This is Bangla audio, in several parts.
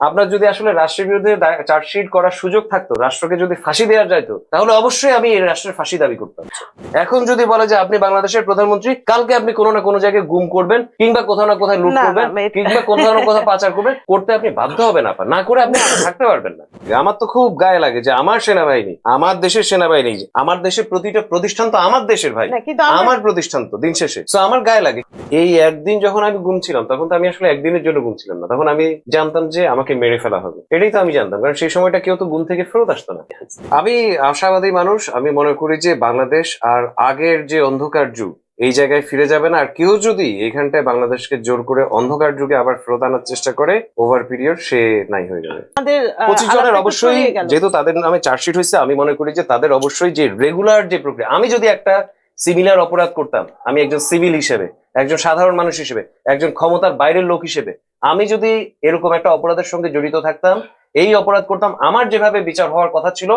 আপনার যদি আসলে রাষ্ট্রের বিরুদ্ধে চার্জশিট করার সুযোগ থাকতো রাষ্ট্রকে যদি ফাঁসি দেওয়া যাইতো তাহলে অবশ্যই আমি এই রাষ্ট্রের ফাঁসি দাবি করতাম। এখন যদি বলে যে আপনি বাংলাদেশের প্রধানমন্ত্রী কালকে আপনি কোনো না কোনো জায়গায় গুম করবেন কিংবা কোথাও না কোথাও লুট করবেন কিংবা কোথাও না কোথাও পাচার করবেন করতে আপনি বাধ্য হবেন আপনার না করে আপনি থাকতে পারবেন না। আমার তো খুব গায়ে লাগে যে আমার সেনাবাহিনী আমার দেশের সেনাবাহিনী আমার দেশের প্রতিটা প্রতিষ্ঠান তো আমার দেশের ভাই। কিন্তু আমার প্রতিষ্ঠান তো দিন শেষে। তো আমার গায়ে লাগে। এই একদিন যখন আমি ঘুমছিলাম তখন তো আমি আসলে একদিনের জন্য ঘুমছিলাম না। তখন আমি জানতাম যে আমাকে মেরে ফেলা হবে। এটাই তো আমি জানতাম কারণ সেই সময়টা কেউ তো ঘুম থেকে ফেরত আসতো না। আমি আশাবাদী মানুষ আমি মনে করি যে বাংলাদেশ আর আগের যে অন্ধকার যুগ এই জায়গায় ফিরে যাবে না। আর কেউ যদি এখানটায় বাংলাদেশকে জোর করে অন্ধকার যুগে আবার ফেরত আনার চেষ্টা করে ওভার পিরিয়ড সে নাই হয়ে যাবে। পঁচিশ জনের অবশ্যই যেহেতু তাদের নামে চার্জশিট হয়েছে আমি মনে করি যে তাদের অবশ্যই যে রেগুলার যে প্রক্রিয়া আমি যদি একটা সিমিলার অপরাধ করতাম আমি একজন সিভিল হিসেবে একজন সাধারণ মানুষ হিসেবে, একজন ক্ষমতার বাইরের লোক হিসেবে, আমি যদি এরকম একটা অপরাধের সঙ্গে জড়িত থাকতাম, এই অপরাধ করতাম, আমার যেভাবে বিচার হওয়ার কথা ছিল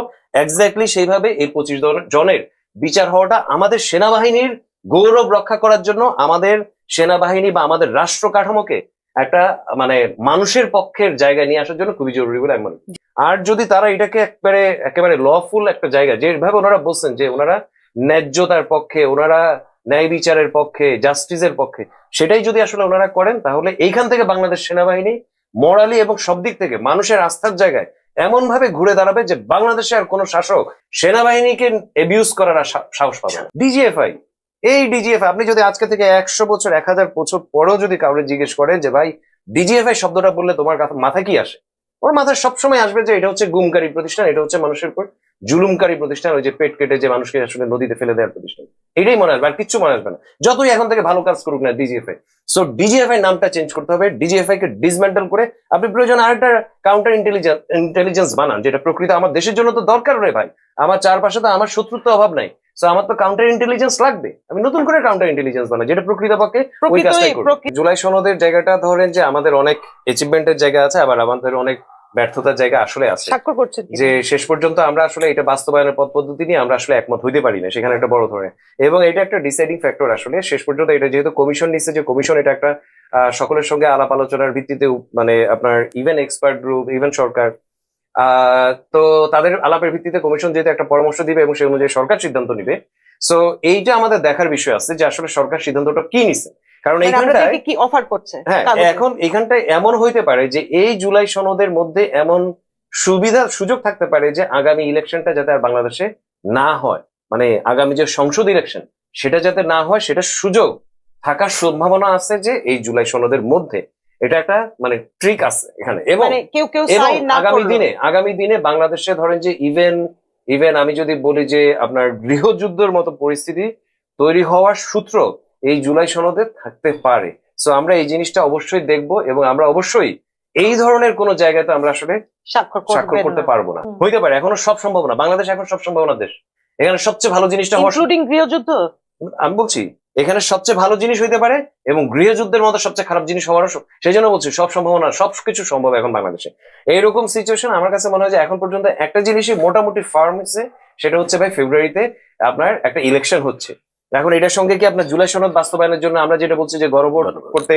এক্স্যাক্টলি সেইভাবে এই পঁচিশ জনের বিচার হওয়াটা আমাদের সেনাবাহিনীর গৌরব রক্ষা করার জন্য, আমাদের সেনাবাহিনী বা আমাদের রাষ্ট্র কাঠামোকে একটা মানে মানুষের পক্ষের জায়গায় নিয়ে আসার জন্য খুবই জরুরি বলে আমি মনে। আর যদি তারা এটাকে একেবারে একেবারে লফুল একটা জায়গা, যেভাবে ওনারা বলছেন যে ওনারা ন্যায্যতার পক্ষে, ওনারা ন্যায় বিচারের পক্ষে জাস্টিসের পক্ষে, সেটাই যদি আসলে ওনারা করেন, তাহলে এইখান থেকে বাংলাদেশ সেনাবাহিনী মরালি এবং সব দিক থেকে মানুষের আস্থার জায়গায় এমন ভাবে ঘুরে দাঁড়াবে যে বাংলাদেশে আর কোনো শাসক সেনাবাহিনীকে এবিউজ করার সাহস পাবে না। ডিজিএফআই এই ডিজিএফআই আপনি যদি আজকে থেকে একশো বছর, এক হাজার বছর পরেও যদি কাউরে জিজ্ঞেস করেন যে, ভাই ডিজিএফআই শব্দটা বললে তোমার মাথায় কি আসে? ওর মাথায় সবসময় আসবে যে, এটা হচ্ছে গুমকারী প্রতিষ্ঠান, এটা হচ্ছে মানুষের উপর জুলুমকারী প্রতিষ্ঠান ওই যে পেট কেটে যে মানুষকে আসলে নদীতে ফেলে দেওয়ার প্রতিষ্ঠান। এটাই মনে আসবে আর কিচ্ছু মনে আসবে না। যতই এখন থেকে ভালো কাজ করুক না ডিজিএফআই সো ডিজিএফআই নামটা চেঞ্জ করতে হবে ডিজিএফআই কে ডিসমেন্টাল করে আপনি প্রয়োজন আরেকটা কাউন্টার ইন্টেলিজেন্স ইন্টেলিজেন্স বানান যেটা প্রকৃত আমার দেশের জন্য তো দরকার রে ভাই। আমার চারপাশে তো আমার শত্রুত্ব অভাব নাই। সো আমার তো কাউন্টার ইন্টেলিজেন্স লাগবে। আমি নতুন করে কাউন্টার ইন্টেলিজেন্স বানাই যেটা প্রকৃতপক্ষে ওই কাজটাই জুলাই সনদের জায়গাটা ধরেন যে আমাদের অনেক অ্যাচিভমেন্টের জায়গা আছে আবার আমাদের অনেক ব্যর্থতার জায়গা আসলে আছে। স্বাক্ষর করছেন যে শেষ পর্যন্ত আমরা আসলে এটা বাস্তবায়নের পথ পদ্ধতি নিয়ে আমরা আসলে একমত হইতে পারি না সেখানে একটা বড় ধরনের। এবং এটা একটা ডিসাইডিং ফ্যাক্টর আসলে। শেষ পর্যন্ত এটা যেহেতু কমিশন নিচ্ছে যে কমিশন এটা একটা আহ, সকলের সঙ্গে আলাপ আলোচনার ভিত্তিতে মানে আপনার ইভেন এক্সপার্ট গ্রুপ ইভেন সরকার আহ, তো তাদের আলাপের ভিত্তিতে কমিশন যেহেতু একটা পরামর্শ দিবে এবং সেই অনুযায়ী সরকার সিদ্ধান্ত নিবে। সো এইটা আমাদের দেখার বিষয় আছে যে আসলে সরকার সিদ্ধান্তটা কি নিছে। কারণ মানে এইখানটায় কি অফার করছে? হ্যাঁ? এখন এখানটায় এমন হইতে পারে যে এই জুলাই সনদের মধ্যে এমন সুবিধা সুযোগ থাকতে পারে যে আগামী ইলেকশনটা যাতে আর বাংলাদেশে না হয়। মানে আগামী যে সংসদ ইলেকশন সেটা যাতে না হয় সেটা সুযোগ থাকার সম্ভাবনা আছে যে এই জুলাই সনদের মধ্যে। এটা একটা মানে ট্রিক আছে এখানে। এবং মানে আগামী দিনে আগামী দিনে বাংলাদেশে ধরেন যে ইভেন ইভেন আমি যদি বলি যে আপনার গৃহযুদ্ধের মতো পরিস্থিতি তৈরি হওয়ার সূত্র এই জুলাই সনদে থাকতে পারে। সো আমরা এই জিনিসটা অবশ্যই দেখব এবং আমরা অবশ্যই এই ধরনের কোন জায়গাতে আমরা আসলে স্বাক্ষর করতে পারব না। হইতে পারে এখনও সব সম্ভব না। বাংলাদেশ এখন সব সম্ভাবনার দেশ। এখানে সবচেয়ে ভালো জিনিসটা হওয়ার ইনক্লুডিং গৃহযুদ্ধ? আমি বলছি এখানে সবচেয়ে ভালো জিনিস হইতে পারে এবং গৃহযুদ্ধের মতো সবচেয়ে খারাপ জিনিস হওয়ারও সব- সেই জন্য বলছি সব সম্ভাবনা সবকিছু সম্ভব এখন বাংলাদেশে। এইরকম সিচুয়েশন আমার কাছে মনে হয় যে এখন পর্যন্ত একটা জিনিসই মোটামুটি ফার্ম হচ্ছে সেটা হচ্ছে ভাই ফেব্রুয়ারিতে আপনার একটা ইলেকশন হচ্ছে। এখন এটার সঙ্গে কি আপনার জুলাই সনদ বাস্তবায়নের জন্য আমরা যেটা বলছি যে গণভোট করতে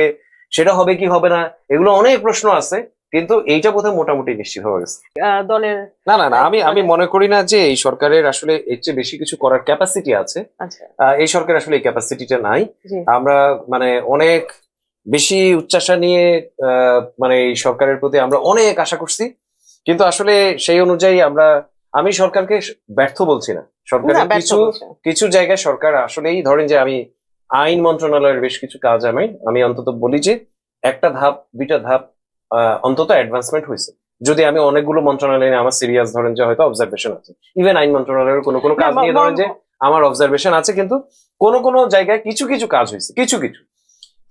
সেটা হবে কি হবে না এগুলো অনেক প্রশ্ন আছে কিন্তু এইটা বোধহয় মোটামুটি নিশ্চিত হয়ে গেছে। দলের না না না আমি আমি মনে করি না যে এই সরকারের আসলে এর চেয়ে বেশি কিছু করার ক্যাপাসিটি আছে। আচ্ছা। আহ, এই সরকার আসলে এই ক্যাপাসিটিটা নাই। আমরা মানে অনেক বেশি উচ্চাসা নিয়ে আহ, মানে এই সরকারের প্রতি আমরা অনেক আশা করছি। কিন্তু আসলে সেই অনুযায়ী আমরা আমি সরকারকে ব্যর্থ বলছি না, সরকারের কিছু কিছু জায়গায় সরকার আসলেই ধরেন যে আমি আইন মন্ত্রণালয়ের বেশ কিছু কাজ আমি আমি অন্তত বলি যে একটা ধাপ দুইটা ধাপ অন্তত অ্যাডভান্সমেন্ট হয়েছে। যদি আমি অনেকগুলো মন্ত্রণালয় নিয়ে আমার সিরিয়াস ধরেন যে হয়তো অবজারভেশন আছে। ইভেন আইন মন্ত্রণালয়ের কোনো কোনো কাজ নিয়ে ধরেন যে আমার অবজারভেশন আছে কিন্তু কোন কোন জায়গায় কিছু কিছু কাজ হয়েছে কিছু কিছু।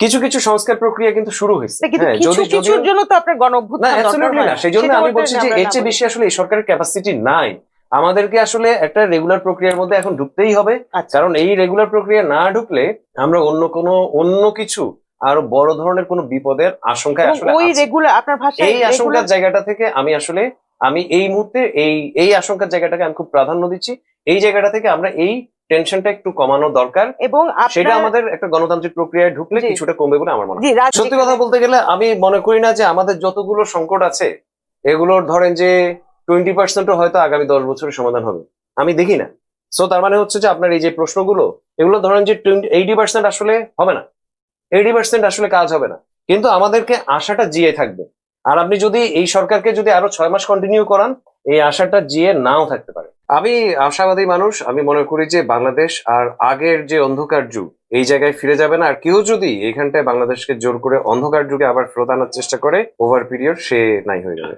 কিছু কিছু সংস্কার প্রক্রিয়া কিন্তু শুরু হয়েছে। হ্যাঁ, কিছু কিছুর জন্য তো আপনার গণ না অভ্যুত্থান দরকার অ্যাবসলিউটলি না না। সেই জন্য আমি বলছি যে এর চেয়ে বেশি আসলে এই সরকারের ক্যাপাসিটি নাই। আমাদেরকে আসলে একটা রেগুলার প্রক্রিয়ার মধ্যে এখন ঢুকতেই হবে। আচ্ছা। কারণ এই রেগুলার প্রক্রিয়া না ঢুকলে আমরা অন্য কোনো অন্য কিছু আরও বড় ধরনের কোনো বিপদের আশঙ্কায় আসলে ওই রেগুলার আপনার ভাষায় এই আশঙ্কার জায়গাটা থেকে আমি আসলে আমি এই মুহূর্তে এই এই আশঙ্কার জায়গাটাকে আমি খুব প্রাধান্য দিচ্ছি। এই জায়গাটা থেকে আমরা এই টেনশনটা একটু কমানো দরকার। এবং সেটা আমাদের একটা গণতান্ত্রিক প্রক্রিয়ায় ঢুকলে। কিছুটা কমবে বলে আমার মনে হয়। সত্যি কথা বলতে গেলে আমি মনে করি না যে আমাদের যতগুলো সংকট আছে এগুলোর ধরেন যে টোয়েন্টি পার্সেন্টও হয়তো আগামী দশ বছরের সমাধান হবে। আমি দেখি না। সো তার মানে হচ্ছে যে আপনার এই যে প্রশ্নগুলো, এগুলো ধরেন যে টোয়েন্টি, এইটি পার্সেন্ট আসলে হবে না। এইটি পার্সেন্ট আসলে কাজ হবে না। কিন্তু আমাদেরকে আশাটা জিয়ে থাকবে। আর আপনি যদি এই সরকারকে যদি আরও ছয় মাস কন্টিনিউ করান, এই আশাটা জিয়ে নাও থাকতে পারে। আমি আশাবাদী মানুষ। আমি মনে করি যে বাংলাদেশ আর আগের যে অন্ধকার যুগ, এই জায়গায় ফিরে যাবে না। আর কেউ যদি এইখানটায় বাংলাদেশকে জোর করে অন্ধকার যুগে আবার ফেরত আনার চেষ্টা করে ওভার পিরিয়ড সে নাই হয়ে যাবে।